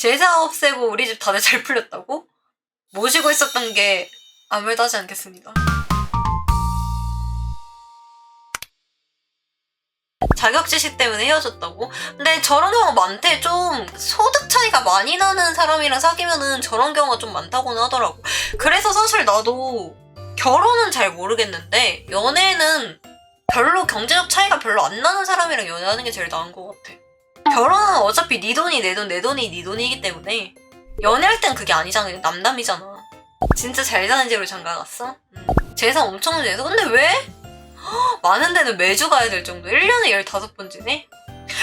제사 없애고 우리 집 다들 잘 풀렸다고? 모시고 있었던 게 아무 말도 하지 않겠습니다. 자격지시 때문에 헤어졌다고? 근데 저런 경우 많대. 좀 소득 차이가 많이 나는 사람이랑 사귀면은 저런 경우가 좀 많다고는 하더라고. 그래서 사실 나도 결혼은 잘 모르겠는데 연애는 별로 경제적 차이가 별로 안 나는 사람이랑 연애하는 게 제일 나은 것 같아. 결혼은 어차피 네 돈이 내 돈, 내 돈이 네 돈이기 때문에 연애할 땐 그게 아니잖아. 남남이잖아. 진짜 잘 사는 집으로 장가 갔어? 응. 재산 엄청 내서 근데 왜? 헉, 많은 데는 매주 가야 될 정도. 1년에 15번 지네?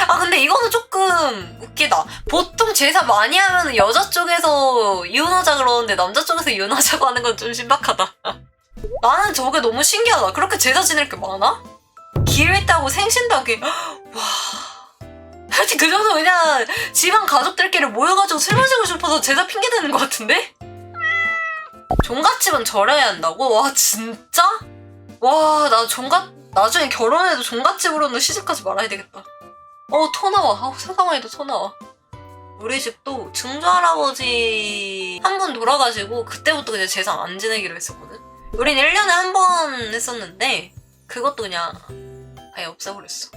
아 근데 이거는 조금 웃기다. 보통 제사 많이 하면 여자 쪽에서 이혼하자 그러는데 남자 쪽에서 이혼하자고 하는 건 좀 신박하다. 나는 저게 너무 신기하다. 그렇게 제사 지낼 게 많아? 기회 있다고 생신도 하게 와. 하여튼 그 정도 그냥 집안 가족들끼리 모여가지고 술 마시고 싶어서 제사 핑계 대는 것 같은데? 종갓집은 절해야 한다고? 와 진짜? 와 나 종갓 나중에 결혼해도 종갓집으로는 시집가지 말아야 되겠다. 어토 나와. 아 생각만 해도 토 나와. 우리 집도 증조할아버지 한번 돌아가시고 그때부터 그냥 제사 안 지내기로 했었거든. 우린 1년에 한 번 했었는데 그것도 그냥 아예 없애버렸어.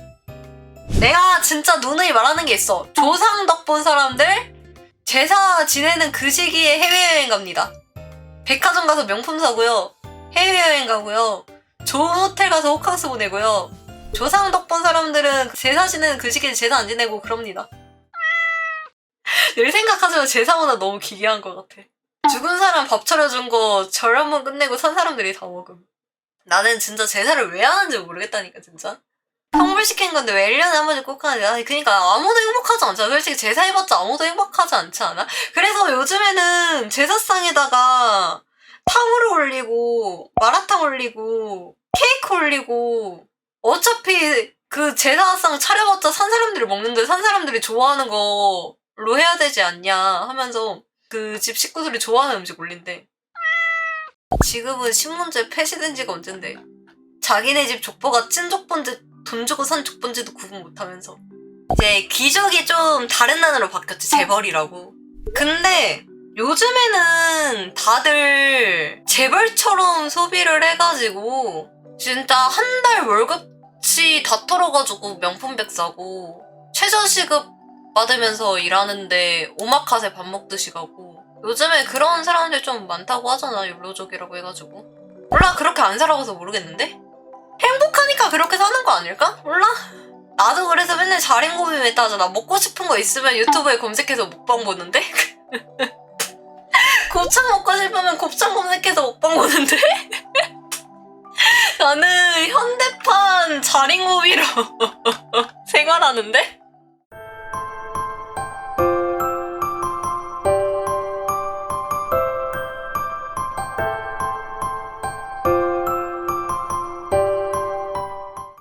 내가 진짜 누누이 말하는 게 있어. 조상 덕 본 사람들 제사 지내는 그 시기에 해외여행 갑니다. 백화점 가서 명품 사고요. 해외여행 가고요. 좋은 호텔 가서 호캉스 보내고요. 조상 덕 본 사람들은 제사 지내는 그 시기에 제사 안 지내고 그럽니다. 늘 생각하지만 제사보다 너무 기괴한 것 같아. 죽은 사람 밥 차려준 거 절 한번 끝내고 산 사람들이 다 먹음. 나는 진짜 제사를 왜 하는지 모르겠다니까 진짜. 성불시킨 건데 왜 1년에 한 번씩 꼭 하냐. 그니까 아무도 행복하지 않잖아. 솔직히 제사 해봤자 아무도 행복하지 않지 않아? 그래서 요즘에는 제사상에다가 탕후루 올리고, 마라탕 올리고, 케이크 올리고, 어차피 그 제사상 차려봤자 산 사람들이 먹는데 산 사람들이 좋아하는 걸로 해야 되지 않냐 하면서 그 집 식구들이 좋아하는 음식 올린대. 지금은 신문제 폐시된 지가 언젠데. 자기네 집 족보가 찐 족본지 돈 주고 산 족본지도 구분 못하면서. 이제 귀족이 좀 다른 단어로 바뀌었지 재벌이라고. 근데 요즘에는 다들 재벌처럼 소비를 해가지고 진짜 한 달 월급치 다 털어가지고 명품백 사고 최저시급 받으면서 일하는데 오마카세 밥 먹듯이 가고 요즘에 그런 사람들 좀 많다고 하잖아 욜로족이라고 해가지고 몰라 그렇게 안 살아봐서 모르겠는데 그렇게 사는 거 아닐까? 몰라. 나도 그래서 맨날 자린고비 메타 하잖아. 먹고 싶은 거 있으면 유튜브에 검색해서 먹방 보는데? 곱창 먹고 싶으면 곱창 검색해서 먹방 보는데? 나는 현대판 자린 고비로 생활하는데